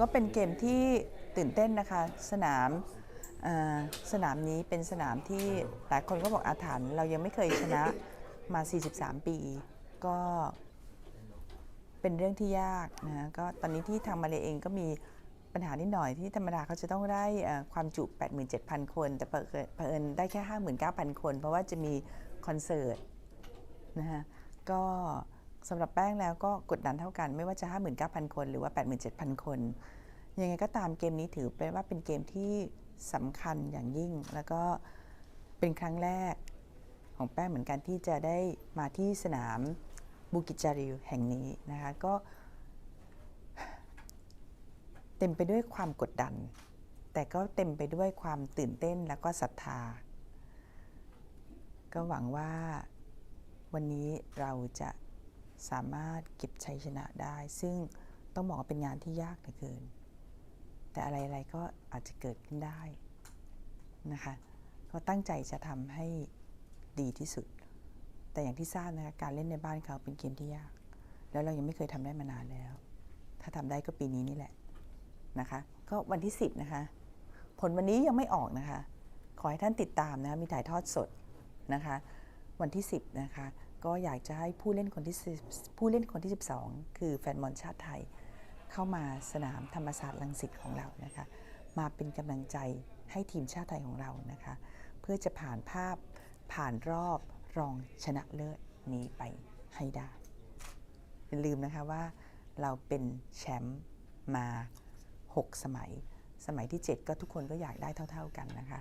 ก็เป็นเกมที่ตื่นเต้นนะคะ สนามสนามนี้เป็นสนามที่หลายคนก็บอกอาถรรพ์เรายังไม่เคยชนะมา 43 ปี ก็เป็นเรื่องที่ยากนะก็ตอนนี้ที่ทางมาเลเองก็มีปัญหานิดหน่อยที่ธรรมดาเขาจะต้องได้ความจุ 87,000 คน แต่เผอิญได้แค่ 59,000 คน เพราะว่าจะมีคอนเสิร์ตนะฮะก็ สำหรับแป้งแล้วก็กดดันเท่ากัน ไม่ว่าจะ 59,000 คนหรือว่า 87,000 คน ยังไงก็ตามเกมนี้ถือเป็นว่าเป็นเกมที่สำคัญอย่างยิ่ง แล้วก็เป็นครั้งแรกของแป้งเหมือนกันที่จะได้มาที่สนามบูกิจจาริวแห่งนี้นะคะก็ เต็มไปด้วยความกดดัน แต่ก็เต็มไปด้วยความตื่นเต้นแล้วก็ศรัทธา ก็หวังว่าวันนี้เราจะ สามารถเก็บชัยชนะได้ ซึ่งต้องบอกว่าเป็นงานที่ยากเหลือเกิน แต่อะไรๆก็อาจจะเกิดขึ้นได้นะคะก็ตั้งใจจะทำให้ดีที่สุด แต่อย่างที่ทราบนะคะการเล่นในบ้านเขาเป็นเกมที่ยาก แล้วเรายังไม่เคยทำได้มานานแล้ว ถ้าทำได้ก็ปีนี้นี่แหละนะคะก็วันที่ 10 นะคะ ผลวันนี้ยังไม่ออกนะคะ ขอให้ท่านติดตามนะคะมีถ่ายทอดสดนะคะ วันที่ 10 นะคะ ก็อยากจะให้ผู้เล่นคนที่ผู้เล่นคนที่ 12 คือแฟนบอลชาติไทย เข้ามาสนามธรรมศาสตร์ลังสิตของเรานะคะมาเป็นกำลังใจให้ทีมชาติไทยของเรานะคะ เพื่อจะผ่านภาพผ่านรอบรองชนะเลิศนี้ไปให้ได้อย่าลืมนะคะว่าเราเป็นแชมป์มา 6 สมัย สมัยที่ 7 ก็ทุกคนก็อยากได้เท่า ๆกันนะคะ